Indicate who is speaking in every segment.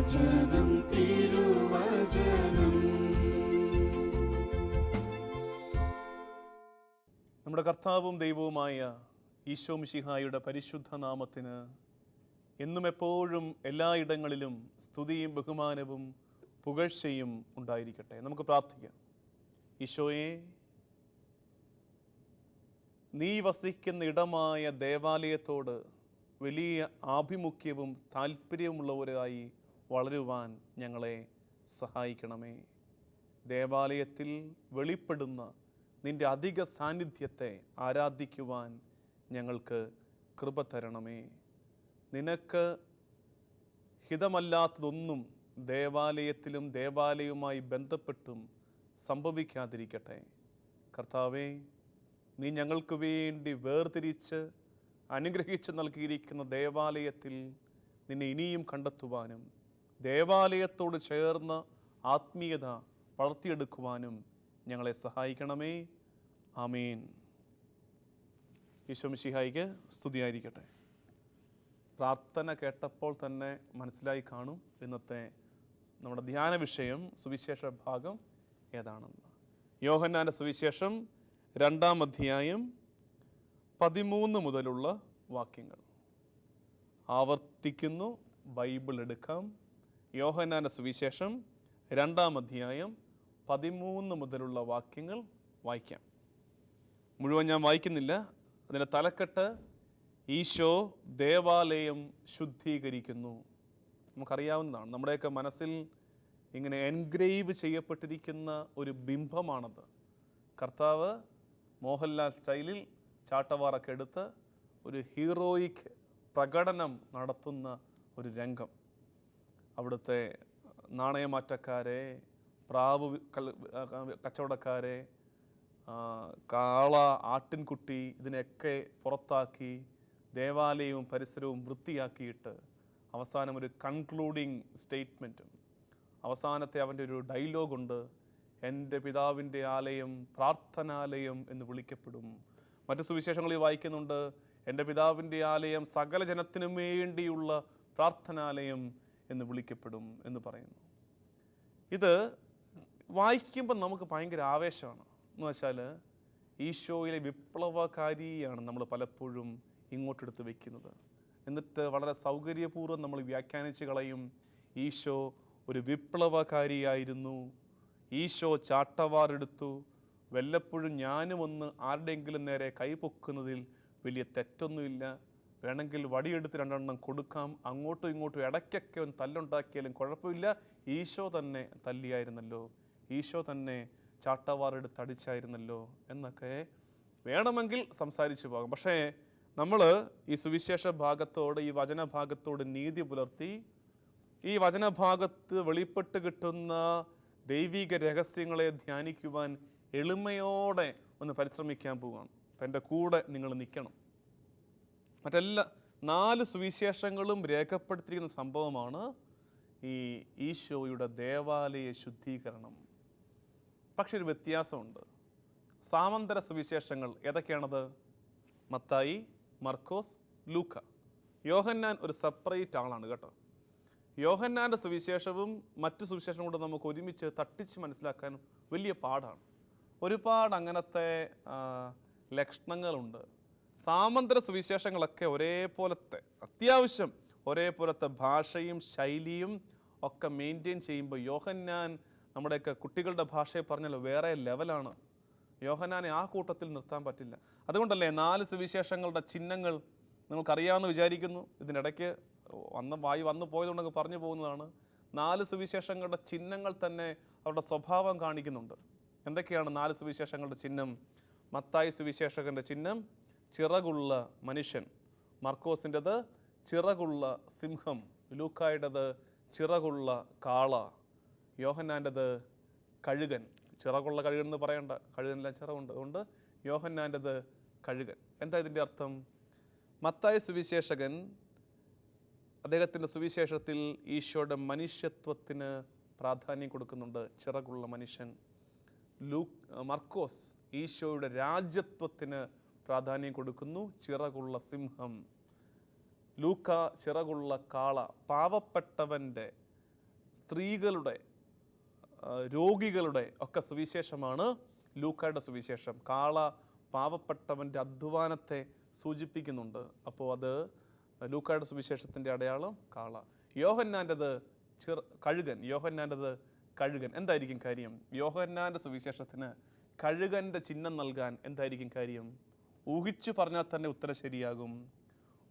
Speaker 1: തിരുവചനം തിരുവചനം.
Speaker 2: നമ്മുടെ കർത്താവും ദൈവവുമായ ഈശോ മിശിഹായുടെ പരിശുദ്ധ നാമത്തിന് എന്നും എപ്പോഴും എല്ലായിടങ്ങളിലും സ്തുതിയും ബഹുമാനവും പുകഴ്ചയും ഉണ്ടായിരിക്കട്ടെ. നമുക്ക് പ്രാർത്ഥിക്കാം. ഈശോയെ നീ വസിക്കുന്ന ഇടമായ ദേവാലയത്തോട് വലിയ ആഭിമുഖ്യവും താല്പര്യമുള്ളവരായി വളരുവാൻ ഞങ്ങളെ സഹായിക്കണമേ. ദേവാലയത്തിൽ വെളിപ്പെടുന്ന നിന്റെ അധിക സാന്നിധ്യത്തെ ആരാധിക്കുവാൻ ഞങ്ങൾക്ക് കൃപ തരണമേ. നിനക്ക് ഹിതമല്ലാത്തതൊന്നും ദേവാലയത്തിലും ദേവാലയവുമായി ബന്ധപ്പെട്ടും സംഭവിക്കാതിരിക്കട്ടെ. കർത്താവേ നീ ഞങ്ങൾക്ക് വേണ്ടി വേർതിരിച്ച് അനുഗ്രഹിച്ച് നൽകിയിരിക്കുന്ന ദേവാലയത്തിൽ നിന്നെ ഇനിയും കണ്ടെത്തുവാനും ദേവാലയത്തോട് ചേർന്ന് ആത്മീയത വളർത്തിയെടുക്കുവാനും ഞങ്ങളെ സഹായിക്കണമേ. ആമീൻ. ഈശ്വമിഷിഹായിക്ക് സ്തുതിയായിരിക്കട്ടെ. പ്രാർത്ഥന കേട്ടപ്പോൾ തന്നെ മനസ്സിലായി കാണും ഇന്നത്തെ നമ്മുടെ ധ്യാന വിഷയം സുവിശേഷ ഭാഗം ഏതാണെന്ന്. യോഹന്നാന്റെ സുവിശേഷം രണ്ടാം അധ്യായം പതിമൂന്ന് മുതലുള്ള വാക്യങ്ങൾ. ആവർത്തിക്കുന്നു ബൈബിൾ എടുക്കാം. യോഹന്നാന്റെ സുവിശേഷം രണ്ടാം അധ്യായം പതിമൂന്ന് മുതലുള്ള വാക്യങ്ങൾ വായിക്കാം. മുഴുവൻ ഞാൻ വായിക്കുന്നില്ല. അതിന്റെ തലക്കെട്ട് ഈശോ ദേവാലയം ശുദ്ധീകരിക്കുന്നു. നമുക്കറിയാവുന്നതാണ്. നമ്മുടെയൊക്കെ മനസ്സിൽ ഇങ്ങനെ എൻഗ്രേവ് ചെയ്യപ്പെട്ടിരിക്കുന്ന ഒരു ബിംബമാണത്. കർത്താവ് മോഹൻലാൽ സ്റ്റൈലിൽ ചാട്ടവാറൊക്കെ എടുത്ത് ഒരു ഹീറോയിക് പ്രകടനം നടത്തുന്ന ഒരു രംഗം. അവിടുത്തെ നാണയമാറ്റക്കാരെ പ്രാവ് കച്ചവടക്കാരെ കാള ആട്ടിൻകുട്ടി ഇതിനെയൊക്കെ പുറത്താക്കി ദേവാലയവും പരിസരവും വൃത്തിയാക്കിയിട്ട് അവസാനം ഒരു കൺക്ലൂഡിങ് സ്റ്റേറ്റ്മെന്റും അവസാനത്തെ അവന്റെ ഒരു ഡയലോഗുണ്ട് എന്റെ പിതാവിന്റെ ആലയം പ്രാർത്ഥനാലയം എന്ന് വിളിക്കപ്പെടും. മറ്റു സുവിശേഷങ്ങളിൽ വായിക്കുന്നുണ്ട്. എന്റെ പിതാവിന്റെ ആലയം സകല ജനത്തിനും വേണ്ടിയുള്ള പ്രാർത്ഥനാലയം എന്ന് വിളിക്കപ്പെടും എന്ന് പറയുന്നു. ഇത് വായിക്കുമ്പോൾ നമുക്ക് ഭയങ്കര ആവേശമാണ്. എന്ന് വെച്ചാൽ ഈശോയിലെ വിപ്ലവകാരിയാണ് നമ്മൾ പലപ്പോഴും ഇങ്ങോട്ടെടുത്ത് വയ്ക്കുന്നത് എന്നിട്ട് വളരെ സൗകര്യപൂർവം നമ്മൾ വ്യാഖ്യാനിച്ച് കളയും ഈശോ ഒരു വിപ്ലവകാരിയായിരുന്നു. ഈശോ ചാട്ടവാറെടുത്തു. വല്ലപ്പോഴും ഞാനും ഒന്ന് ആരുടെയെങ്കിലും നേരെ കൈപൊക്കുന്നതിൽ വലിയ തെറ്റൊന്നുമില്ല. വേണമെങ്കിൽ വടിയെടുത്ത് രണ്ടെണ്ണം കൊടുക്കാം. അങ്ങോട്ടും ഇങ്ങോട്ടും ഇടയ്ക്കൊക്കെ ഒന്ന് തല്ലുണ്ടാക്കിയാലും കുഴപ്പമില്ല. ഈശോ തന്നെ തല്ലിയായിരുന്നല്ലോ. ഈശോ തന്നെ ചാട്ടവാറെടുത്ത് അടിച്ചായിരുന്നല്ലോ എന്നൊക്കെ വേണമെങ്കിൽ സംസാരിച്ചു പോകാം. പക്ഷേ നമ്മൾ ഈ സുവിശേഷ ഭാഗത്തോട് ഈ വചന ഭാഗത്തോട് നീതി പുലർത്തി ഈ വചനഭാഗത്ത് വെളിപ്പെട്ട് കിട്ടുന്ന ദൈവിക രഹസ്യങ്ങളെ ധ്യാനിക്കുവാൻ എളിമയോടെ ഒന്ന് പരിശ്രമിക്കാൻ പോവുകയാണ് അപ്പം എന്റെ കൂടെ നിങ്ങൾ നിൽക്കണം. മറ്റെല്ലാ നാല് സുവിശേഷങ്ങളും രേഖപ്പെടുത്തിയിരിക്കുന്ന സംഭവമാണ് ഈ ഈശോയുടെ ദേവാലയ ശുദ്ധീകരണം. പക്ഷെ ഒരു വ്യത്യാസമുണ്ട്. സാമന്തര സുവിശേഷങ്ങൾ ഏതൊക്കെയാണത്? മത്തായി മർക്കോസ് ലൂക്ക. യോഹന്നാൻ ഒരു സെപ്പറേറ്റ് ആളാണ് കേട്ടോ. യോഹന്നാന്റെ സുവിശേഷവും മറ്റു സുവിശേഷവും കൂടെ നമുക്ക് ഒരുമിച്ച് തട്ടിച്ച് മനസ്സിലാക്കാൻ വലിയ പാടാണ്. ഒരുപാട് അങ്ങനത്തെ ലക്ഷണങ്ങളുണ്ട്. സാമന്തര സുവിശേഷങ്ങളൊക്കെ ഒരേപോലത്തെ അത്യാവശ്യം ഒരേപോലത്തെ ഭാഷയും ശൈലിയും ഒക്കെ മെയിന്റെയിൻ ചെയ്യുമ്പോൾ യോഹന്നാൻ നമ്മുടെയൊക്കെ കുട്ടികളുടെ ഭാഷയെ പറഞ്ഞാൽ വേറെ ലെവലാണ് യോഹന്നാനെ ആ കൂട്ടത്തിൽ നിർത്താൻ പറ്റില്ല. അതുകൊണ്ടല്ലേ നാല് സുവിശേഷങ്ങളുടെ ചിഹ്നങ്ങൾ നിങ്ങൾക്കറിയാമെന്ന് വിചാരിക്കുന്നു. ഇതിനിടയ്ക്ക് വന്ന വായി വന്നു പോയതുകൊണ്ടൊക്കെ പറഞ്ഞു പോകുന്നതാണ്. നാല് സുവിശേഷങ്ങളുടെ ചിഹ്നങ്ങൾ തന്നെ അവരുടെ സ്വഭാവം കാണിക്കുന്നുണ്ട്. എന്തൊക്കെയാണ് നാല് സുവിശേഷങ്ങളുടെ ചിഹ്നം? മത്തായി സുവിശേഷകന്റെ ചിഹ്നം ചിറകുള്ള മനുഷ്യൻ. മർക്കോസിന്റെത് ചിറകുള്ള സിംഹം. ലൂക്കായുടേത് ചിറകുള്ള കാള. യോഹന്നാന്റെത് കഴുകൻ. ചിറകുള്ള കഴുകൻ എന്ന് പറയണ്ട. കഴുകനെല്ലാം ചിറകുണ്ട്. അതുകൊണ്ട് യോഹന്നാന്റെത് കഴുകൻ. എന്താ ഇതിന്റെ അർത്ഥം? മത്തായ സുവിശേഷകൻ അദ്ദേഹത്തിന്റെ സുവിശേഷത്തിൽ ഈശോയുടെ മനുഷ്യത്വത്തിന് പ്രാധാന്യം കൊടുക്കുന്നുണ്ട്. ചിറകുള്ള മനുഷ്യൻ ലൂക്ക് മർക്കോസ് ഈശോയുടെ രാജ്യത്വത്തിന് പ്രാധാന്യം കൊടുക്കുന്നു. ചിറകുള്ള സിംഹം. ലൂക്ക ചിറകുള്ള കാള. പാവപ്പെട്ടവന്റെ സ്ത്രീകളുടെ രോഗികളുടെ ഒക്കെ സുവിശേഷമാണ് ലൂക്കയുടെ സുവിശേഷം. കാള പാവപ്പെട്ടവന്റെ അധ്വാനത്തെ സൂചിപ്പിക്കുന്നുണ്ട്. അപ്പോൾ അത് ലൂക്കയുടെ സുവിശേഷത്തിന്റെ അടയാളം കാള. യോഹന്നാന്റെത് ചിർ കഴുകൻ. യോഹന്നാന്റെത് കഴുകൻ. എന്തായിരിക്കും കാര്യം? യോഹന്നാന്റെ സുവിശേഷത്തിന് കഴുകന്റെ ചിഹ്നം നൽകാൻ എന്തായിരിക്കും കാര്യം? ഊഹിച്ചു പറഞ്ഞാൽ തന്നെ ഉത്തരം ശരിയാകും.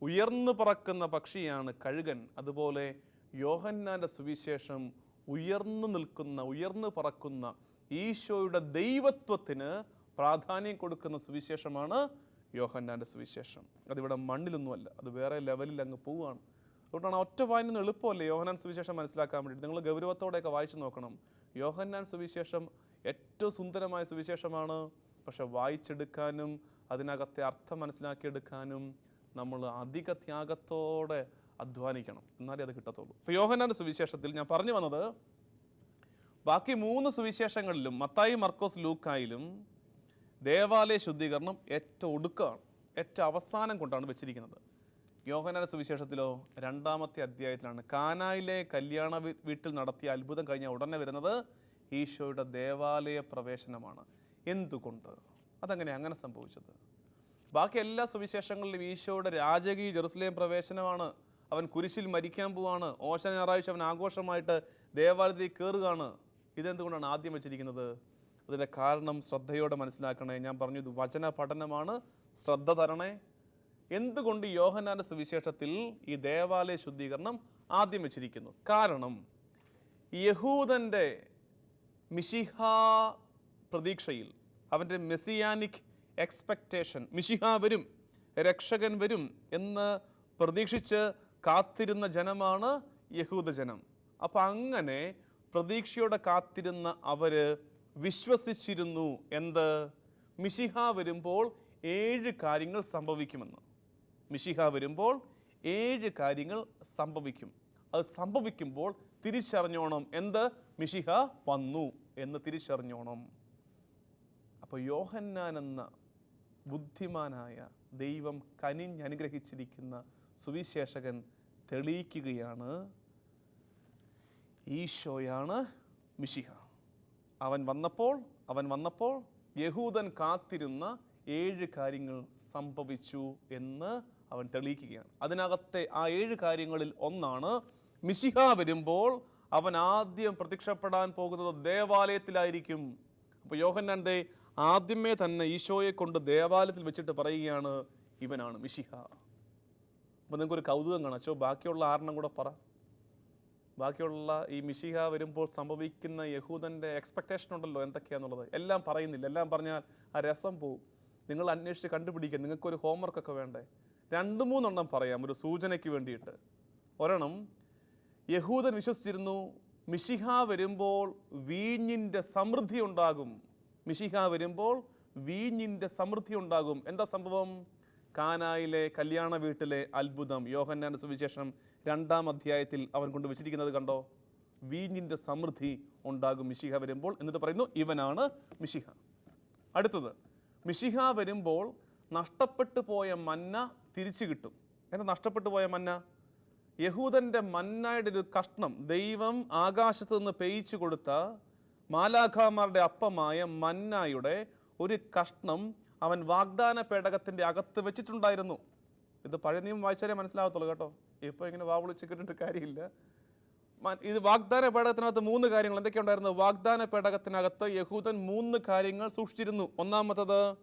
Speaker 2: ഉയർന്നു പറക്കുന്ന പക്ഷിയാണ് കഴുകൻ. അതുപോലെ യോഹന്നാന്റെ സുവിശേഷം ഉയർന്നു നിൽക്കുന്ന ഉയർന്നു പറക്കുന്ന ഈശോയുടെ ദൈവത്വത്തിന് പ്രാധാന്യം കൊടുക്കുന്ന സുവിശേഷമാണ് യോഹന്നാന്റെ സുവിശേഷം. അതിവിടെ മണ്ണിലൊന്നുമല്ല അത് വേറെ ലെവലിൽ അങ്ങ് പോവുകയാണ്. അതുകൊണ്ടാണ് ഒറ്റ വായന എളുപ്പമല്ലേ യോഹന്നാൻ സുവിശേഷം മനസ്സിലാക്കാൻ വേണ്ടി നിങ്ങൾ ഗൗരവത്തോടെയൊക്കെ വായിച്ചു നോക്കണം. യോഹന്നാൻ സുവിശേഷം ഏറ്റവും സുന്ദരമായ സുവിശേഷമാണ്. പക്ഷെ വായിച്ചെടുക്കാനും അതിനകത്തെ അർത്ഥം മനസ്സിലാക്കിയെടുക്കാനും നമ്മൾ അധിക ത്യാഗത്തോടെ അധ്വാനിക്കണം. എന്നാലേ അത് കിട്ടത്തുള്ളൂ. ഇപ്പോൾ യോഹനാന്റെ സുവിശേഷത്തിൽ ഞാൻ പറഞ്ഞു വന്നത് ബാക്കി മൂന്ന് സുവിശേഷങ്ങളിലും മത്തായി മർക്കോസ് ലൂക്കായിലും ദേവാലയ ശുദ്ധീകരണം ഏറ്റവും ഒടുക്കമാണ് ഏറ്റവും അവസാനം കൊണ്ടാണ് വെച്ചിരിക്കുന്നത്. യോഹനാന്റെ സുവിശേഷത്തിലോ രണ്ടാമത്തെ അധ്യായത്തിലാണ് കാനായിലെ കല്യാണ വീട്ടിൽ നടത്തിയ അത്ഭുതം കഴിഞ്ഞ ഉടനെ വരുന്നത് ഈശോയുടെ ദേവാലയ പ്രവേശനമാണ്. എന്തുകൊണ്ട്? അതങ്ങനെ അങ്ങനെ സംഭവിച്ചത്. ബാക്കി എല്ലാ സുവിശേഷങ്ങളിലും ഈശോയുടെ രാജകീയ ജെറുസലേം പ്രവേശനമാണ്. അവൻ കുരിശിൽ മരിക്കാൻ പോവാണ്. ഓശ ഞായറാഴ്ച അവൻ ആഘോഷമായിട്ട് ദേവാലയത്തിൽ കയറുകയാണ് ഇതെന്തുകൊണ്ടാണ് ആദ്യം വെച്ചിരിക്കുന്നത്? അതിന്റെ കാരണം ശ്രദ്ധയോടെ മനസ്സിലാക്കണേ. ഞാൻ പറഞ്ഞു ഇത് വചന പഠനമാണ്. ശ്രദ്ധ തരണേ. എന്തുകൊണ്ട് യോഹന്നാന്റെ സുവിശേഷത്തിൽ ഈ ദേവാലയ ശുദ്ധീകരണം ആദ്യം വെച്ചിരിക്കുന്നു? കാരണം യഹൂദന്റെ മിഷിഹ പ്രതീക്ഷയിൽ അവന്റെ മെസ്സിയാനിക് എക്സ്പെക്റ്റേഷൻ മിഷിഹ വരും രക്ഷകൻ വരും എന്ന് പ്രതീക്ഷിച്ച് കാത്തിരുന്ന ജനമാണ് യഹൂദജനം അപ്പം അങ്ങനെ പ്രതീക്ഷയോടെ കാത്തിരുന്ന അവർ വിശ്വസിച്ചിരുന്നു എന്ത്? മിഷിഹ വരുമ്പോൾ ഏഴ് കാര്യങ്ങൾ സംഭവിക്കുമെന്ന്. മിഷിഹ വരുമ്പോൾ ഏഴ് കാര്യങ്ങൾ സംഭവിക്കും. അത് സംഭവിക്കുമ്പോൾ തിരിച്ചറിഞ്ഞോണം എന്ത്? മിഷിഹ വന്നു എന്ന് തിരിച്ചറിഞ്ഞോണം. അപ്പോൾ യോഹന്നാൻ എന്ന ബുദ്ധിമാനായ ദൈവം കനിഞ്ഞനുഗ്രഹിച്ചിരിക്കുന്ന സുവിശേഷകൻ തെളിയിക്കുകയാണ് ഈശോയാണ് മിഷിഹ അവൻ വന്നപ്പോൾ അവൻ വന്നപ്പോൾ യഹൂദൻ കാത്തിരുന്ന ഏഴ് കാര്യങ്ങൾ സംഭവിച്ചു എന്ന് അവൻ തെളിയിക്കുകയാണ്. അതിനകത്തെ ആ ഏഴ് കാര്യങ്ങളിൽ ഒന്നാണ് മിശിഹ വരുമ്പോൾ അവൻ ആദ്യം പ്രത്യക്ഷപ്പെടാൻ പോകുന്നത് ദേവാലയത്തിലായിരിക്കും. അപ്പോൾ യോഹന്നാൻ ദേ ആദ്യമേ തന്നെ ഈശോയെ കൊണ്ട് ദേവാലയത്തിൽ വെച്ചിട്ട് പറയുകയാണ് ഇവനാണ് മിശിഹ. അപ്പോൾ നിങ്ങൾക്കൊരു കൗതുകം കാണാം. അച്ചോ ബാക്കിയുള്ള ആറെണ്ണം കൂടെ പറ. ബാക്കിയുള്ള ഈ മിഷിഹ വരുമ്പോൾ സംഭവിക്കുന്ന യഹൂദന്റെ എക്സ്പെക്റ്റേഷൻ ഉണ്ടല്ലോ എന്തൊക്കെയാന്നുള്ളത്. എല്ലാം പറയുന്നില്ല. എല്ലാം പറഞ്ഞാൽ ആ രസം പോവും. നിങ്ങൾ അന്വേഷിച്ച് കണ്ടുപിടിക്കുക നിങ്ങൾക്കൊരു ഹോംവർക്കൊക്കെ വേണ്ടേ? രണ്ട് മൂന്നെണ്ണം പറയാം ഒരു സൂചനയ്ക്ക് വേണ്ടിയിട്ട്. ഒരെണ്ണം യഹൂദൻ വിശ്വസിച്ചിരുന്നു മിഷിഹ വരുമ്പോൾ വീഞ്ഞിന്റെ സമൃദ്ധി ഉണ്ടാകും. മിഷിഹ വരുമ്പോൾ വീഞ്ഞിന്റെ സമൃദ്ധി ഉണ്ടാകും. എന്താ സംഭവം? കാനായിലെ കല്യാണ വീട്ടിലെ അത്ഭുതം. യോഹന്നാൻ സുവിശേഷം രണ്ടാം അധ്യായത്തിൽ അവൻ കൊണ്ട് വെച്ചിരിക്കുന്നത് കണ്ടോ? വീഞ്ഞിന്റെ സമൃദ്ധി ഉണ്ടാകും മിഷിഹ വരുമ്പോൾ എന്നിട്ട് പറയുന്നു ഇവനാണ് മിഷിഹ അടുത്തത് മിഷിഹ വരുമ്പോൾ നഷ്ടപ്പെട്ടു പോയ മന്ന തിരിച്ചു കിട്ടും. എന്താ നഷ്ടപ്പെട്ടു പോയ മന്ന? യഹൂദന്റെ മന്നയുടെ ഒരു കഷ്ണം ദൈവം ആകാശത്ത് നിന്ന് പെയ്ച്ചു കൊടുത്ത മാലാഖാമാരുടെ അപ്പമായ മന്നായുടെ ഒരു കഷ്ണം അവൻ വാഗ്ദാന പേടകത്തിന്റെ അകത്ത് വെച്ചിട്ടുണ്ടായിരുന്നു. ഇത് പഴയ നിയമം വായിച്ചാലേ മനസ്സിലാകത്തുള്ളൂ കേട്ടോ. ഇപ്പോൾ ഇങ്ങനെ വാവിളിച്ച് കിട്ടിയിട്ട് കാര്യമില്ല. ഇത് വാഗ്ദാന പേടകത്തിനകത്ത് മൂന്ന് കാര്യങ്ങൾ. എന്തൊക്കെയുണ്ടായിരുന്നു വാഗ്ദാന പേടകത്തിനകത്ത് യഹൂദൻ മൂന്ന് കാര്യങ്ങൾ സൂക്ഷിച്ചിരുന്നു. ഒന്നാമത്തത്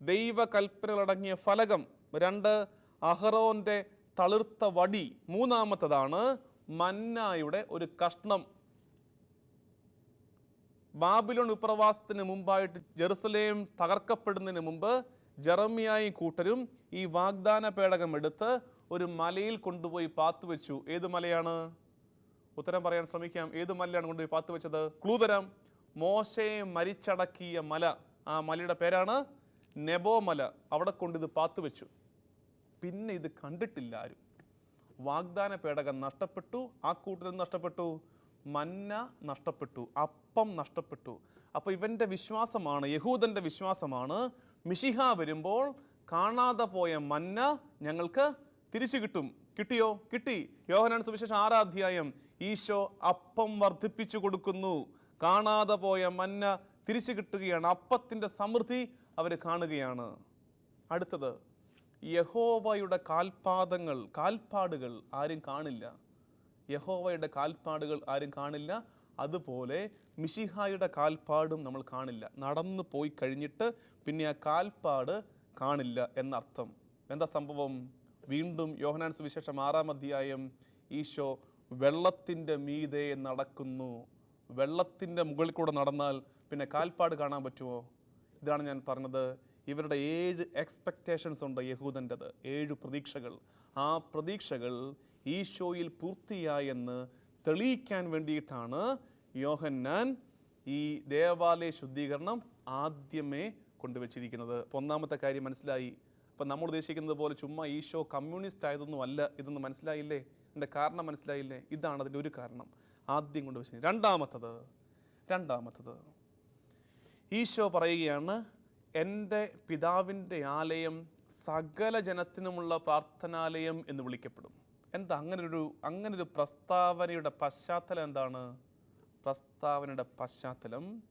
Speaker 2: ദൈവകൽപ്പനകളടങ്ങിയ ഫലകം. രണ്ട് അഹറോന്റെ തളിർത്ത വടി. മൂന്നാമത്തതാണ് മന്നായുടെ ഒരു കഷ്ണം. ബാബിലോൺ വിപ്രവാസത്തിന് മുമ്പായിട്ട് ജെറുസലേം തകർക്കപ്പെടുന്നതിന് മുമ്പ് ജെറമിയായും കൂട്ടരും ഈ വാഗ്ദാന പേടകം എടുത്ത് ഒരു മലയിൽ കൊണ്ടുപോയി പാത്തു വെച്ചു. ഏത് മലയാണ്? ഉത്തരം പറയാൻ ശ്രമിക്കാം. ഏത് മലയാണ് കൊണ്ടുപോയി പാത്തുവെച്ചത് ക്ലൂ തരാം മോശയെ മരിച്ചടക്കിയ മല. ആ മലയുടെ പേരാണ് നെബോ മല അവിടെ കൊണ്ട് ഇത് പാത്തുവെച്ചു പിന്നെ ഇത് കണ്ടിട്ടില്ല ആരും. വാഗ്ദാന പേടകം നഷ്ടപ്പെട്ടു. ആ കൂട്ടരും നഷ്ടപ്പെട്ടു. മന്ന നഷ്ടപ്പെട്ടു അപ്പം നഷ്ടപ്പെട്ടു. അപ്പോൾ ഇവന്റെ വിശ്വാസമാണ് യഹൂദന്റെ വിശ്വാസമാണ് മിഷിഹ വരുമ്പോൾ കാണാതെ പോയ മന്ന ഞങ്ങൾക്ക് തിരിച്ചു കിട്ടും. കിട്ടിയോ? കിട്ടി. യോഹനാൻ സുവിശേഷം ആരാധ്യായം ഈശോ അപ്പം വർദ്ധിപ്പിച്ചു കൊടുക്കുന്നു. കാണാതെ പോയ മന്ന തിരിച്ചു കിട്ടുകയാണ്. അപ്പത്തിന്റെ സമൃദ്ധി അവർ കാണുകയാണ്. അടുത്തത് യഹോവയുടെ കാൽപാദങ്ങൾ കാൽപ്പാടുകൾ ആരും കാണില്ല. യഹോവയുടെ കാൽപ്പാടുകൾ ആരും കാണില്ല. അതുപോലെ മിഷിഹായുടെ കാൽപ്പാടും നമ്മൾ കാണില്ല. നടന്നു പോയി കഴിഞ്ഞിട്ട് പിന്നെ ആ കാൽപ്പാട് കാണില്ല എന്നർത്ഥം. എന്താ സംഭവം? വീണ്ടും യോഹനാൻ സുവിശേഷം ആറാം അധ്യായം ഈശോ വെള്ളത്തിന്റെ മീതെ നടക്കുന്നു. വെള്ളത്തിന്റെ മുകളിൽ കൂടെ നടന്നാൽ പിന്നെ കാൽപ്പാട് കാണാൻ പറ്റുമോ? ഇതാണ് ഞാൻ പറഞ്ഞത്. ഇവരുടെ ഏഴ് എക്സ്പെക്റ്റേഷൻസ് ഉണ്ട് യഹൂദന്റെത്. ഏഴ് പ്രതീക്ഷകൾ. ആ പ്രതീക്ഷകൾ ഈശോയിൽ പൂർത്തിയായെന്ന് തെളിയിക്കാൻ വേണ്ടിയിട്ടാണ് യോഹന്നാൻ ഈ ദേവാലയ ശുദ്ധീകരണം ആദ്യമേ കൊണ്ടുവച്ചിരിക്കുന്നത്. അപ്പോൾ ഒന്നാമത്തെ കാര്യം മനസ്സിലായി. അപ്പം നമ്മൾ ഉദ്ദേശിക്കുന്നത് പോലെ ചുമ്മാ ഈശോ കമ്മ്യൂണിസ്റ്റ് ആയതൊന്നും അല്ല ഇതൊന്നും മനസ്സിലായില്ലേ? എന്റെ കാരണം മനസ്സിലായില്ലേ? ഇതാണ് അതിന്റെ ഒരു കാരണം. ആദ്യം കൊണ്ടുവച്ചത് രണ്ടാമത്തത് രണ്ടാമത്തത്. ഈശോ പറയുകയാണ് എന്റെ പിതാവിന്റെ ആലയം സകല ജനത്തിനുമുള്ള പ്രാർത്ഥനാലയം എന്ന് വിളിക്കപ്പെടും. എന്താ അങ്ങനൊരു അങ്ങനൊരു പ്രസ്താവനയുടെ പശ്ചാത്തലം എന്താണ്? പ്രസ്താവനയുടെ പശ്ചാത്തലം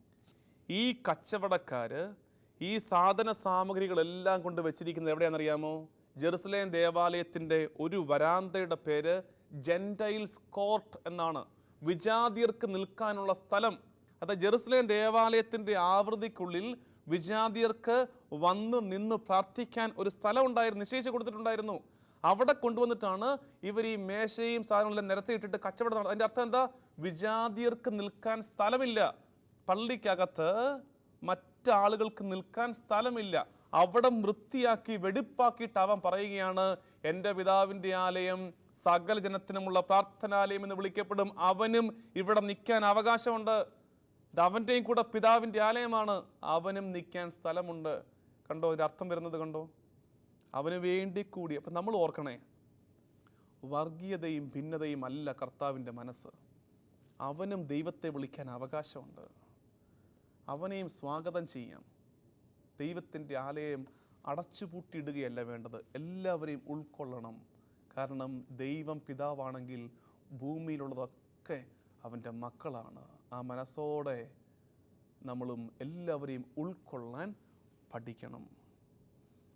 Speaker 2: ഈ കച്ചവടക്കാർ ഈ സാധന സാമഗ്രികളെല്ലാം കൊണ്ട് വെച്ചിരിക്കുന്നത് എവിടെയാണെന്നറിയാമോ? ജെറുസലേം ദേവാലയത്തിന്റെ ഒരു വരാന്തയുടെ പേര് ജെന്റൈൽസ് കോർട്ട് എന്നാണ്. വിജാതിയർക്ക് നിൽക്കാനുള്ള സ്ഥലം. അത് ജെറുസലേം ദേവാലയത്തിന്റെ ആവൃത്തിക്കുള്ളിൽ വിജാതിയർക്ക് വന്ന് നിന്ന് പ്രാർത്ഥിക്കാൻ ഒരു സ്ഥലം ഉണ്ടായിരുന്നു നിശ്ചയിച്ച് കൊടുത്തിട്ടുണ്ടായിരുന്നു. അവിടെ കൊണ്ടുവന്നിട്ടാണ് ഇവർ ഈ മേശയും സാധനങ്ങളെല്ലാം നിരത്തിയിട്ടിട്ട് കച്ചവടം നടത്തുന്നത് അതിന്റെ അർത്ഥം എന്താ? വിജാതിയർക്ക് നിൽക്കാൻ സ്ഥലമില്ല. പള്ളിക്കകത്ത് മറ്റാളുകൾക്ക് നിൽക്കാൻ സ്ഥലമില്ല. അവിടെ വൃത്തിയാക്കി വെടിപ്പാക്കിയിട്ട് അവൻ പറയുകയാണ് എന്റെ പിതാവിന്റെ ആലയം സകല ജനത്തിനുമുള്ള പ്രാർത്ഥനാലയം എന്ന് വിളിക്കപ്പെടും. അവനും ഇവിടെ നിൽക്കാൻ അവകാശമുണ്ട്. അവന്റെയും കൂടെ പിതാവിന്റെ ആലയമാണ്. അവനും നിൽക്കാൻ സ്ഥലമുണ്ട്. കണ്ടോ ഇതിന്റെ അർത്ഥം വരുന്നത് കണ്ടോ? അവന് വേണ്ടി കൂടി. അപ്പം നമ്മൾ ഓർക്കണേ വർഗീയതയും ഭിന്നതയും അല്ല കർത്താവിന്റെ മനസ്സ്. അവനും ദൈവത്തെ വിളിക്കാൻ അവകാശമുണ്ട്. അവനെയും സ്വാഗതം ചെയ്യാം. ദൈവത്തിന്റെ ആലയം അടച്ചുപൂട്ടിയിടുകയല്ല വേണ്ടത്. എല്ലാവരെയും ഉൾക്കൊള്ളണം. കാരണം ദൈവം പിതാവാണെങ്കിൽ ഭൂമിയിലുള്ളതൊക്കെ അവന്റെ മക്കളാണ്. ആ മനസ്സോടെ നമ്മളും എല്ലാവരെയും ഉൾക്കൊള്ളാൻ പഠിക്കണം.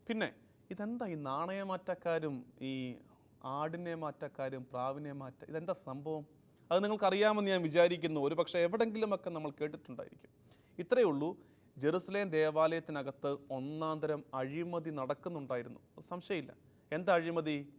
Speaker 2: പിന്നെ ഇതെന്താ ഈ നാണയമാറ്റക്കാരും ഈ ആടിനെ മാറ്റക്കാരും പ്രാവിനെ മാറ്റ ഇതെന്താ സംഭവം? അത് നിങ്ങൾക്കറിയാമെന്ന് ഞാൻ വിചാരിക്കുന്നു. ഒരു പക്ഷേ എവിടെങ്കിലുമൊക്കെ നമ്മൾ കേട്ടിട്ടുണ്ടായിരിക്കും. ഇത്രയേ ഉള്ളൂ. ജെറുസലേം ദേവാലയത്തിനകത്ത് ഒന്നാം തരം അഴിമതി നടക്കുന്നുണ്ടായിരുന്നു. സംശയമില്ല. എന്താ അഴിമതി?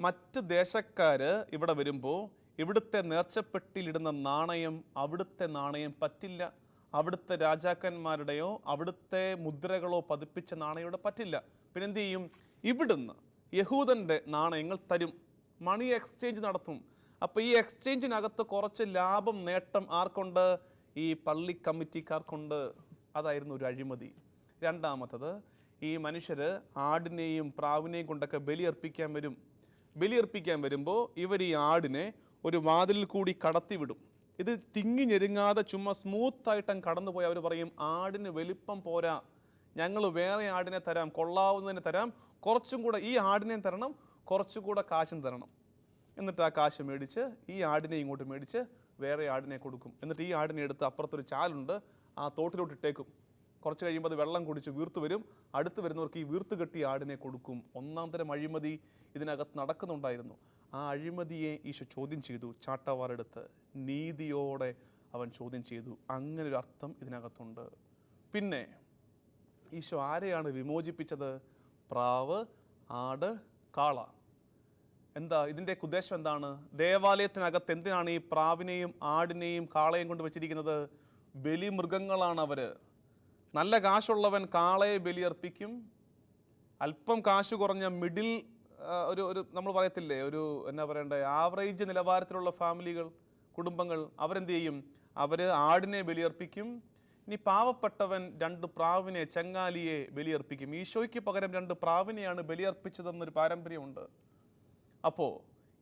Speaker 2: മറ്റ് ദേശക്കാർ ഇവിടെ വരുമ്പോൾ ഇവിടുത്തെ നേർച്ചപ്പെട്ടിലിടുന്ന നാണയം അവിടുത്തെ നാണയം പറ്റില്ല. അവിടുത്തെ രാജാക്കന്മാരുടെയോ അവിടുത്തെ മുദ്രകളോ പതിപ്പിച്ച നാണയം പറ്റില്ല. പിന്നെ എന്ത് ചെയ്യും ഇവിടുന്ന് യഹൂദന്റെ നാണയങ്ങൾ തരും. മണി എക്സ്ചേഞ്ച് നടത്തും. അപ്പോൾ ഈ എക്സ്ചേഞ്ചിനകത്ത് കുറച്ച് ലാഭം നേട്ടം ആർക്കുണ്ട്? ഈ പള്ളി കമ്മിറ്റിക്കാർക്കുണ്ട്. അതായിരുന്നു ഒരു അഴിമതി. രണ്ടാമത്തത് ഈ മനുഷ്യർ ആടിനെയും പ്രാവിനെയും കൊണ്ടൊക്കെ ബലിയർപ്പിക്കാൻ വരും. ബലിയർപ്പിക്കാൻ വരുമ്പോൾ ഇവർ ഈ ആടിനെ ഒരു വാതിലിൽ കൂടി കടത്തിവിടും. ഇത് തിങ്ങി ഞെരുങ്ങാതെ ചുമ്മാ സ്മൂത്തായിട്ടങ്ങ് കടന്നുപോയി. അവർ പറയും ആടിന് വലിപ്പം പോരാ. ഞങ്ങൾ വേറെ ആടിനെ തരാം. കൊള്ളാവുന്നതിനെ തരാം. കുറച്ചും കൂടെ ഈ ആടിനെ തരണം. കുറച്ചും കൂടെ കാശും തരണം. എന്നിട്ട് ആ കാശ് മേടിച്ച് ഈ ആടിനെ ഇങ്ങോട്ട് മേടിച്ച് വേറെ ആടിനെ കൊടുക്കും. എന്നിട്ട് ഈ ആടിനെ എടുത്ത് അപ്പുറത്തൊരു ചാലുണ്ട് ആ തോട്ടിലോട്ട് ഇട്ടേക്കും. കുറച്ച് കഴിയുമ്പോൾ അത് വെള്ളം കുടിച്ച് വീർത്ത് വരും. അടുത്ത് വരുന്നവർക്ക് ഈ വീർത്ത് കെട്ടി ആടിനെ കൊടുക്കും. ഒന്നാം തരം അഴിമതി ഇതിനകത്ത് നടക്കുന്നുണ്ടായിരുന്നു. ആ അഴിമതിയെ ഈശോ ചോദ്യം ചെയ്തു. ചാട്ടവാറെടുത്ത് നീതിയോടെ അവൻ ചോദ്യം ചെയ്തു. അങ്ങനെ ഒരു അർത്ഥം ഇതിനകത്തുണ്ട്. പിന്നെ ഈശോ ആരെയാണ് വിമോചിപ്പിച്ചത്? പ്രാവ് ആട് കാള. എന്താ ഇതിന്റെ ഉദ്ദേശം എന്താണ്? ദേവാലയത്തിനകത്ത് എന്തിനാണ് ഈ പ്രാവിനെയും ആടിനെയും കാളയും കൊണ്ട് വെച്ചിരിക്കുന്നത്? ബലിമൃഗങ്ങളാണ് അവർ നല്ല കാശുള്ളവൻ കാളയെ ബലിയർപ്പിക്കും. അല്പം കാശ് കുറഞ്ഞ മിഡിൽ ഒരു ഒരു നമ്മൾ പറയത്തില്ലേ ഒരു എന്നാ പറയണ്ടേ ആവറേജ് നിലവാരത്തിലുള്ള ഫാമിലികൾ കുടുംബങ്ങൾ അവരെന്ത് ചെയ്യും? അവർ ആടിനെ ബലിയർപ്പിക്കും ഇനി പാവപ്പെട്ടവൻ രണ്ട് പ്രാവിനെ ചങ്ങാലിയെ ബലിയർപ്പിക്കും. ഈശോയ്ക്ക് പകരം രണ്ട് പ്രാവിനെയാണ് ബലിയർപ്പിച്ചതെന്നൊരു പാരമ്പര്യമുണ്ട്. അപ്പോൾ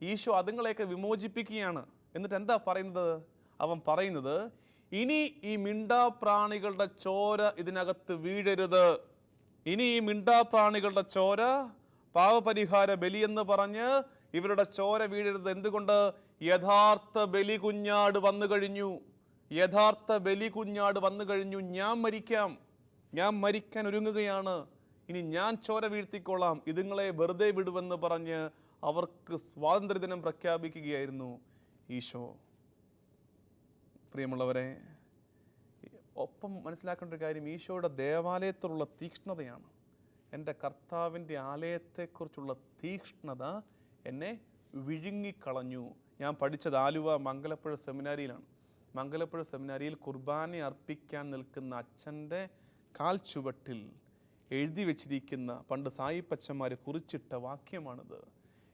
Speaker 2: ഈശോ അതുങ്ങളെയൊക്കെ വിമോചിപ്പിക്കുകയാണ്. എന്നിട്ട് എന്താ പറയുന്നത്? അവൻ പറയുന്നത് ഇനി ഈ മിണ്ടാപ്രാണികളുടെ ചോര ഇതിനകത്ത് വീഴരുത്. ഇനി ഈ മിണ്ടാപ്രാണികളുടെ ചോര പാവപരിഹാര ബലിയെന്ന് പറഞ്ഞ് ഇവരുടെ ചോര വീഴരുത്. എന്തുകൊണ്ട്? യഥാർത്ഥ ബലി കുഞ്ഞാട് വന്നു കഴിഞ്ഞു. യഥാർത്ഥ ബലി കുഞ്ഞാട് വന്നു കഴിഞ്ഞു. ഞാൻ മരിക്കാം. ഞാൻ മരിക്കാൻ ഒരുങ്ങുകയാണ്. ഇനി ഞാൻ ചോര വീഴ്ത്തിക്കൊള്ളാം. ഇതുങ്ങളെ വെറുതെ വിടുവെന്ന് പറഞ്ഞ് അവർക്ക് സ്വാതന്ത്ര്യദിനം പ്രഖ്യാപിക്കുകയായിരുന്നു ഈശോ. പ്രിയമുള്ളവരെ ഒപ്പം മനസ്സിലാക്കേണ്ട ഒരു കാര്യം ഈശോയുടെ ദേവാലയത്തിലുള്ള തീക്ഷ്ണതയാണ്. എന്റെ കർത്താവിന്റെ ആലയത്തെക്കുറിച്ചുള്ള തീക്ഷ്ണത എന്നെ വിഴുങ്ങിക്കളഞ്ഞു. ഞാൻ പഠിച്ചത് ആലുവ മംഗലപ്പുഴ സെമിനാരിയിലാണ്. മംഗലപ്പുഴ സെമിനാരിയിൽ കുർബാന അർപ്പിക്കാൻ നിൽക്കുന്ന അച്ഛന്റെ കാൽ ചുവട്ടിൽ എഴുതി വച്ചിരിക്കുന്ന പണ്ട് സായിപ്പച്ചന്മാർ കുറിച്ചിട്ട വാക്യമാണിത്.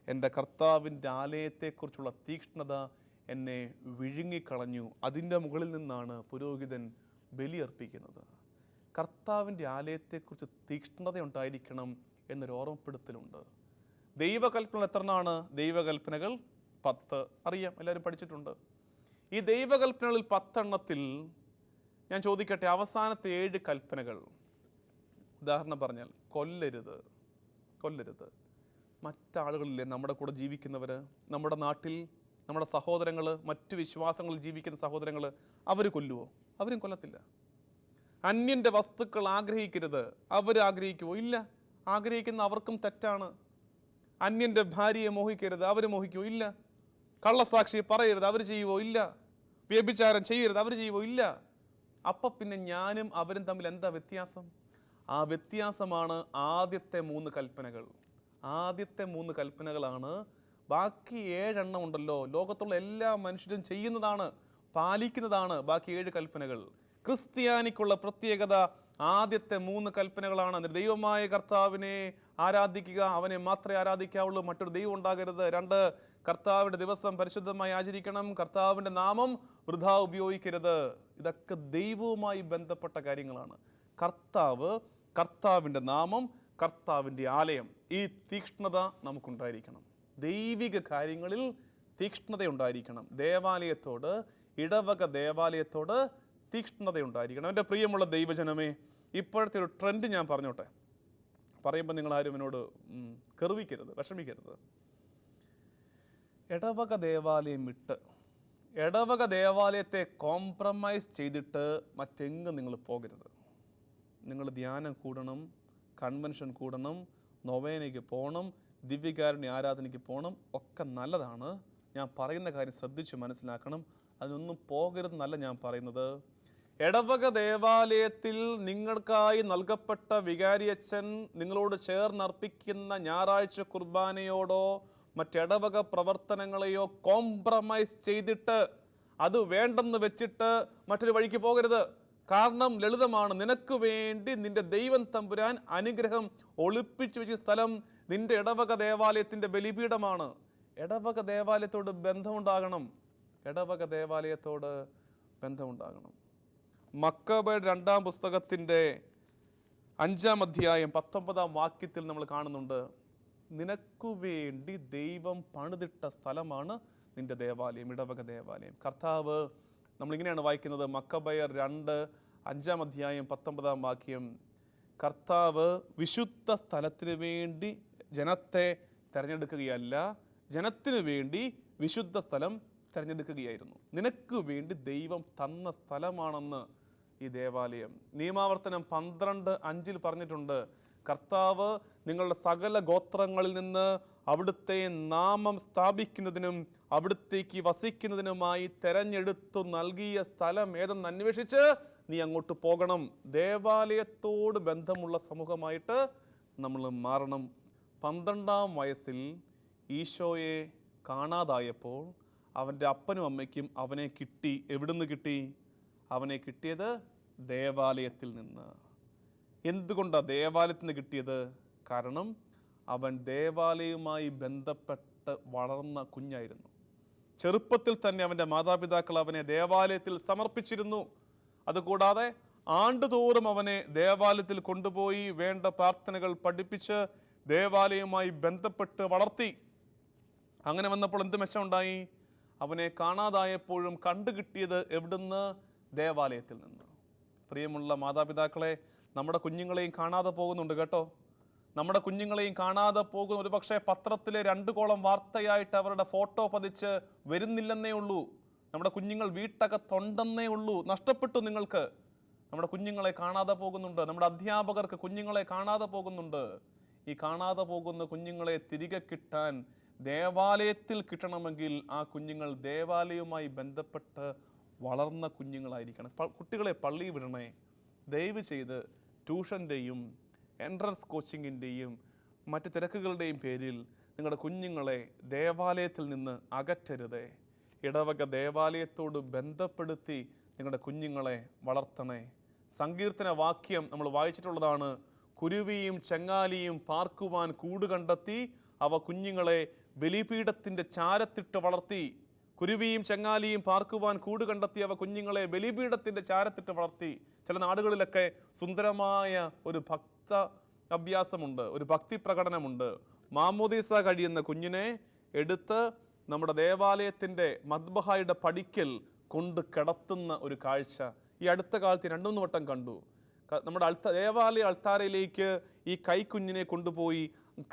Speaker 2: എന്റെ കർത്താവിന്റെ ആലയത്തെക്കുറിച്ചുള്ള തീക്ഷ്ണത എന്നെ വിഴുങ്ങിക്കളഞ്ഞു. അതിന്റെ മുകളിൽ നിന്നാണ് പുരോഹിതൻ ബലിയർപ്പിക്കുന്നത് കർത്താവിന്റെ ആലയത്തെക്കുറിച്ച് തീക്ഷ്ണത ഉണ്ടായിരിക്കണം എന്നൊരു ഓർമ്മപ്പെടുത്തലുണ്ട് ദൈവകൽപ്പന എത്രണ്ണാണ് ദൈവകൽപ്പനകൾ പത്ത്. അറിയാം എല്ലാവരും പഠിച്ചിട്ടുണ്ട്. ഈ ദൈവകൽപ്പനകളിൽ പത്തെണ്ണത്തിൽ ഞാൻ ചോദിക്കട്ടെ അവസാനത്തെ ഏഴ് കൽപ്പനകൾ. ഉദാഹരണം പറഞ്ഞാൽ കൊല്ലരുത് കൊല്ലരുത്. മറ്റാളുകളില്ലേ നമ്മുടെ കൂടെ ജീവിക്കുന്നവർ നമ്മുടെ നാട്ടിൽ നമ്മുടെ സഹോദരങ്ങൾ മറ്റു വിശ്വാസങ്ങളിൽ ജീവിക്കുന്ന സഹോദരങ്ങൾ അവർ കൊല്ലുവോ? അവരും കൊല്ലത്തില്ല. അന്യന്റെ വസ്തുക്കൾ ആഗ്രഹിക്കരുത്. അവർ ആഗ്രഹിക്കുമോ ഇല്ല. ആഗ്രഹിക്കുന്ന അവർക്കും തെറ്റാണ്. അന്യന്റെ ഭാര്യയെ മോഹിക്കരുത്. അവർ മോഹിക്കുമോ ഇല്ല. കള്ളസാക്ഷി പറയരുത്. അവർ ചെയ്യുവോ? ഇല്ല. വ്യഭിചാരം ചെയ്യരുത്. അവർ ചെയ്യുവോ? ഇല്ല. അപ്പം പിന്നെ ഞാനും അവരും തമ്മിൽ എന്താ വ്യത്യാസം? ആ വ്യത്യാസമാണ് ആദ്യത്തെ മൂന്ന് കൽപ്പനകൾ. ആദ്യത്തെ മൂന്ന് കൽപ്പനകളാണ്. ബാക്കി ഏഴെണ്ണം ഉണ്ടല്ലോ. ലോകത്തുള്ള എല്ലാ മനുഷ്യരും ചെയ്യുന്നതാണ് പാലിക്കുന്നതാണ് ബാക്കി ഏഴ് കൽപ്പനകൾ. ക്രിസ്ത്യാനിക്കുള്ള പ്രത്യേകത ആദ്യത്തെ മൂന്ന് കൽപ്പനകളാണ്. ദൈവമായ കർത്താവിനെ ആരാധിക്കുക അവനെ മാത്രമേ ആരാധിക്കാവുള്ളൂ മറ്റൊരു ദൈവം ഉണ്ടാകരുത്. രണ്ട് കർത്താവിന്റെ ദിവസം പരിശുദ്ധമായി ആചരിക്കണം കർത്താവിന്റെ നാമം വൃഥാ ഉപയോഗിക്കരുത്. ഇതൊക്കെ ദൈവവുമായി ബന്ധപ്പെട്ട കാര്യങ്ങളാണ്. കർത്താവ് കർത്താവിന്റെ നാമം കർത്താവിന്റെ ആലയം. ഈ തീക്ഷ്ണത നമുക്കുണ്ടായിരിക്കണം. ദൈവിക കാര്യങ്ങളിൽ തീക്ഷ്ണതയുണ്ടായിരിക്കണം. ദേവാലയത്തോട് ഇടവക ദേവാലയത്തോട് തീക്ഷ്ണത ഉണ്ടായിരിക്കണം എന്റെ പ്രിയമുള്ള ദൈവജനമേ ഇപ്പോഴത്തെ ഒരു ട്രെൻഡ് ഞാൻ പറഞ്ഞോട്ടെ. പറയുമ്പോൾ നിങ്ങൾ ആരും എന്നോട് കെറുവിക്കരുത് വിഷമിക്കരുത്. ഇടവക ദേവാലയം വിട്ട് ഇടവക ദേവാലയത്തെ കോംപ്രമൈസ് ചെയ്തിട്ട് മറ്റെങ്ങും നിങ്ങൾ പോകരുത്. നിങ്ങൾ ധ്യാനം കൂടണം കൺവെൻഷൻ കൂടണം നൊവേനയ്ക്ക് പോകണം ദിവ്യകാരുണ്യ ആരാധനയ്ക്ക് പോകണം ഒക്കെ നല്ലതാണ്. ഞാൻ പറയുന്ന കാര്യം ശ്രദ്ധിച്ച് മനസ്സിലാക്കണം. അതിനൊന്നും പോകരുതെന്നല്ല ഞാൻ പറയുന്നത്. ഇടവക ദേവാലയത്തിൽ നിങ്ങൾക്കായി നൽകപ്പെട്ട വികാരിയച്ഛൻ നിങ്ങളോട് ചേർന്നർപ്പിക്കുന്ന ഞായറാഴ്ച കുർബാനയോടോ മറ്റെടവക പ്രവർത്തനങ്ങളെയോ കോംപ്രമൈസ് ചെയ്തിട്ട് അത് വേണ്ടെന്ന് വെച്ചിട്ട് മറ്റൊരു വഴിക്ക് പോകരുത്. കാരണം ലളിതമാണ് നിനക്ക് വേണ്ടി നിന്റെ ദൈവം തമ്പുരാൻ അനുഗ്രഹം ഒളിപ്പിച്ചു വെച്ച സ്ഥലം നിന്റെ ഇടവക ദേവാലയത്തിന്റെ ബലിപീഠമാണ്. ഇടവക ദേവാലയത്തോട് ബന്ധമുണ്ടാകണം. ഇടവക ദേവാലയത്തോട് ബന്ധമുണ്ടാകണം. മക്കബയുടെ രണ്ടാം പുസ്തകത്തിന്റെ അഞ്ചാം അധ്യായം പത്തൊമ്പതാം വാക്യത്തിൽ നമ്മൾ കാണുന്നുണ്ട് നിനക്കു വേണ്ടി ദൈവം പണിതിട്ട സ്ഥലമാണ് നിന്റെ ദേവാലയം ഇടവക ദേവാലയം. കർത്താവ് നമ്മളിങ്ങനെയാണ് വായിക്കുന്നത് മക്കബയർ രണ്ട് അഞ്ചാം അധ്യായം പത്തൊമ്പതാം വാക്യം. കർത്താവ് വിശുദ്ധ സ്ഥലത്തിന് വേണ്ടി ജനത്തെ തിരഞ്ഞെടുക്കുകയല്ല ജനത്തിന് വേണ്ടി വിശുദ്ധ സ്ഥലം തിരഞ്ഞെടുക്കുകയായിരുന്നു. നിനക്ക് വേണ്ടി ദൈവം തന്ന സ്ഥലമാണെന്ന് ഈ ദേവാലയം. നിയമാവർത്തനം പന്ത്രണ്ട് അഞ്ചിൽ പറഞ്ഞിട്ടുണ്ട് കർത്താവ് നിങ്ങളുടെ സകല ഗോത്രങ്ങളിൽ നിന്ന് അവിടുത്തെ നാമം സ്ഥാപിക്കുന്നതിനും അവിടുത്തേക്ക് വസിക്കുന്നതിനുമായി തെരഞ്ഞെടുത്തു നൽകിയ സ്ഥലം ഏതെന്ന് അന്വേഷിച്ച് നീ അങ്ങോട്ട് പോകണം. ദേവാലയത്തോട് ബന്ധമുള്ള സമൂഹമായിട്ട് നമ്മൾ മാറണം. പന്ത്രണ്ടാം വയസ്സിൽ ഈശോയെ കാണാതായപ്പോൾ അവന്റെ അപ്പനും അമ്മയ്ക്കും അവനെ കിട്ടി. എവിടുന്ന് കിട്ടി? അവനെ കിട്ടിയത് ദേവാലയത്തിൽ നിന്ന്. എന്തുകൊണ്ടാണ് ദേവാലയത്തിൽ നിന്ന് കിട്ടിയത്? കാരണം അവൻ ദേവാലയവുമായി ബന്ധപ്പെട്ട് വളർന്ന കുഞ്ഞായിരുന്നു. ചെറുപ്പത്തിൽ തന്നെ അവന്റെ മാതാപിതാക്കൾ അവനെ ദേവാലയത്തിൽ സമർപ്പിച്ചിരുന്നു. അതുകൂടാതെ ആണ്ടുതോറും അവനെ ദേവാലയത്തിൽ കൊണ്ടുപോയി വേണ്ട പ്രാർത്ഥനകൾ പഠിപ്പിച്ച് ദേവാലയവുമായി ബന്ധപ്പെട്ട് വളർത്തി. അങ്ങനെ വന്നപ്പോൾ എന്ത് മെച്ചമുണ്ടായി? അവനെ കാണാതായപ്പോഴും കണ്ടുകിട്ടിയത് എവിടുന്ന്? ദേവാലയത്തിൽ നിന്ന്. പ്രിയമുള്ള മാതാപിതാക്കളെ നമ്മുടെ കുഞ്ഞുങ്ങളെയും കാണാതെ പോകുന്നുണ്ട് കേട്ടോ. നമ്മുടെ കുഞ്ഞുങ്ങളെയും കാണാതെ പോകുന്ന ഒരു പക്ഷേ പത്രത്തിലെ രണ്ട് കോളം വാർത്തയായിട്ട് അവരുടെ ഫോട്ടോ പതിച്ച് വരുന്നില്ലെന്നേ ഉള്ളൂ. നമ്മുടെ കുഞ്ഞുങ്ങൾ വീട്ടകത്തുണ്ടെന്നേ ഉള്ളൂ. നഷ്ടപ്പെട്ടു നിങ്ങൾക്ക്. നമ്മുടെ കുഞ്ഞുങ്ങളെ കാണാതെ പോകുന്നുണ്ട്. നമ്മുടെ അധ്യാപകർക്ക് കുഞ്ഞുങ്ങളെ കാണാതെ പോകുന്നുണ്ട്. ഈ കാണാതെ പോകുന്ന കുഞ്ഞുങ്ങളെ തിരികെ കിട്ടാൻ ദേവാലയത്തിൽ കിട്ടണമെങ്കിൽ ആ കുഞ്ഞുങ്ങൾ ദേവാലയവുമായി ബന്ധപ്പെട്ട് വളർന്ന കുഞ്ഞുങ്ങളായിരിക്കണം. കുട്ടികളെ പള്ളി വിടണേ. ദയവ് ചെയ്ത് ട്യൂഷന്റെയും എൻട്രൻസ് കോച്ചിങ്ങിന്റെയും മറ്റ് തിരക്കുകളുടെയും പേരിൽ നിങ്ങളുടെ കുഞ്ഞുങ്ങളെ ദേവാലയത്തിൽ നിന്ന് അകറ്റരുതേ. ഇടവക ദേവാലയത്തോട് ബന്ധപ്പെടുത്തി നിങ്ങളുടെ കുഞ്ഞുങ്ങളെ വളർത്തണേ. സങ്കീർത്തന വാക്യം നമ്മൾ വായിച്ചിട്ടുള്ളതാണ്. കുരുവിയും ചെങ്ങാലിയും പാർക്കുവാൻ കൂട് കണ്ടെത്തി അവ കുഞ്ഞുങ്ങളെ ബലിപീഠത്തിന്റെ ചാരത്തിട്ട് വളർത്തി കുരുവിയും ചെങ്ങാലിയും പാർക്കുവാൻ കൂട് കണ്ടെത്തി അവ കുഞ്ഞുങ്ങളെ ബലിപീഠത്തിന്റെ ചാരത്തിട്ട് വളർത്തി. ചില നാടുകളിലൊക്കെ സുന്ദരമായ ഒരു ഭക്ത അഭ്യാസമുണ്ട് ഒരു ഭക്തി പ്രകടനമുണ്ട്. മാമോദീസ കഴിയുന്ന കുഞ്ഞിനെ എടുത്ത് നമ്മുടെ ദേവാലയത്തിന്റെ മദ്ബഹായുടെ പടിക്കൽ കൊണ്ട് കിടത്തുന്ന ഒരു കാഴ്ച ഈ അടുത്ത കാലത്ത് രണ്ടു മൂന്ന് വട്ടം കണ്ടു. നമ്മുടെ അൾത്ത ദേവാലയ അൾത്താരയിലേക്ക് ഈ കൈക്കുഞ്ഞിനെ കൊണ്ടുപോയി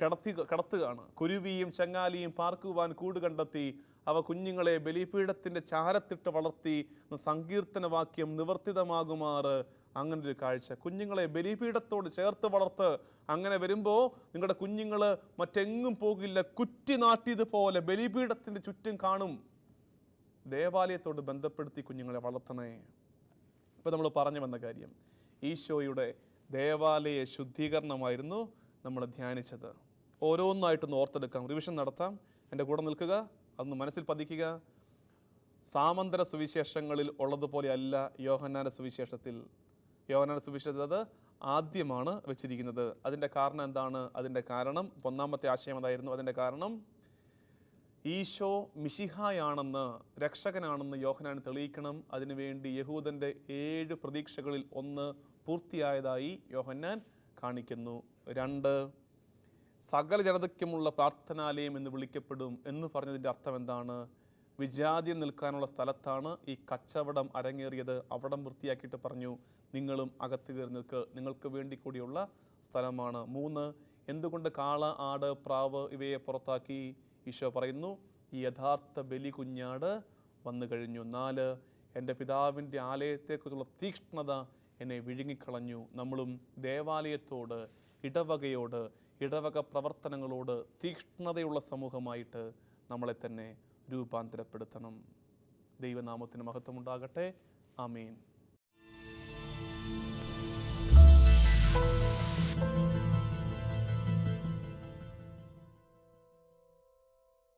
Speaker 2: കിടത്തി കിടത്തുകയാണ്. കുരുവിയും ചങ്ങാലിയും പാർക്കുവാൻ കൂട് കണ്ടെത്തി അവ കുഞ്ഞുങ്ങളെ ബലിപീഠത്തിന്റെ ചാരത്തിട്ട് വളർത്തി സങ്കീർത്തനവാക്യം സങ്കീർത്തന വാക്യം നിവർത്തിതമാകുമാറ്. ഒരു കാഴ്ച. കുഞ്ഞുങ്ങളെ ബലിപീഠത്തോട് ചേർത്ത് വളർത്ത് അങ്ങനെ വരുമ്പോൾ നിങ്ങളുടെ കുഞ്ഞുങ്ങൾ മറ്റെങ്ങും പോകില്ല. കുറ്റി നാട്ടിയതുപോലെ ബലിപീഠത്തിന്റെ ചുറ്റും കാണും. ദേവാലയത്തോട് ബന്ധപ്പെടുത്തി കുഞ്ഞുങ്ങളെ വളർത്തണേ. ഇപ്പം നമ്മൾ പറഞ്ഞു വന്ന കാര്യം ഈശോയുടെ ദേവാലയ ശുദ്ധീകരണമായിരുന്നു നമ്മൾ ധ്യാനിച്ചത്. ഓരോന്നായിട്ടൊന്ന് ഓർത്തെടുക്കാം. റിവിഷൻ നടത്താം. എന്റെ കൂടെ നിൽക്കുക. അതൊന്ന് മനസ്സിൽ പതിക്കുക. സാമന്തര സുവിശേഷങ്ങളിൽ ഉള്ളതുപോലെ അല്ല യോഹന്നാന സുവിശേഷത്തിൽ. യോഹന്നാന സുവിശേഷത്തിൽ അത് ആദ്യമാണ് വെച്ചിരിക്കുന്നത്. അതിന്റെ കാരണം എന്താണ്? അതിന്റെ കാരണം ഒന്നാമത്തെ ആശയം അതായിരുന്നു. അതിന്റെ കാരണം ഈശോ മിഷിഹായാണെന്ന് രക്ഷകനാണെന്ന് യോഹനാൻ തെളിയിക്കണം. അതിനുവേണ്ടി യഹൂദന്റെ ഏഴ് പ്രതീക്ഷകളിൽ ഒന്ന് പൂർത്തിയായതായി യോഹന്നാൻ കാണിക്കുന്നു. രണ്ട് സകല ജനതയ്ക്കുമുള്ള പ്രാർത്ഥനാലയം എന്ന് വിളിക്കപ്പെടും എന്ന് പറഞ്ഞതിന്റെ അർത്ഥം എന്താണ് വിജാതിയം നിൽക്കാനുള്ള സ്ഥലത്താണ് ഈ കച്ചവടം അരങ്ങേറിയത്. അവിടം വൃത്തിയാക്കിയിട്ട് പറഞ്ഞു നിങ്ങളും അകത്ത് കയറി നിൽക്ക്. നിങ്ങൾക്ക് വേണ്ടി കൂടിയുള്ള സ്ഥലമാണ്. മൂന്ന് എന്തുകൊണ്ട് കാള ആട് പ്രാവ് ഇവയെ പുറത്താക്കി? ഈശോ പറയുന്നു ഈ യഥാർത്ഥ ബലി കുഞ്ഞാട് വന്നു കഴിഞ്ഞു. നാല് എന്റെ പിതാവിന്റെ ആലയത്തെക്കുറിച്ചുള്ള തീക്ഷ്ണത എന്നെ വിഴുങ്ങിക്കളഞ്ഞു. നമ്മളും ദേവാലയത്തോട് ഇടവകയോട് ഇടവക പ്രവർത്തനങ്ങളോട് തീക്ഷ്ണതയുള്ള സമൂഹമായിട്ട് നമ്മളെ തന്നെ രൂപാന്തരപ്പെടുത്തണം. ദൈവനാമത്തിന് മഹത്വമുണ്ടാകട്ടെ. ആമീൻ.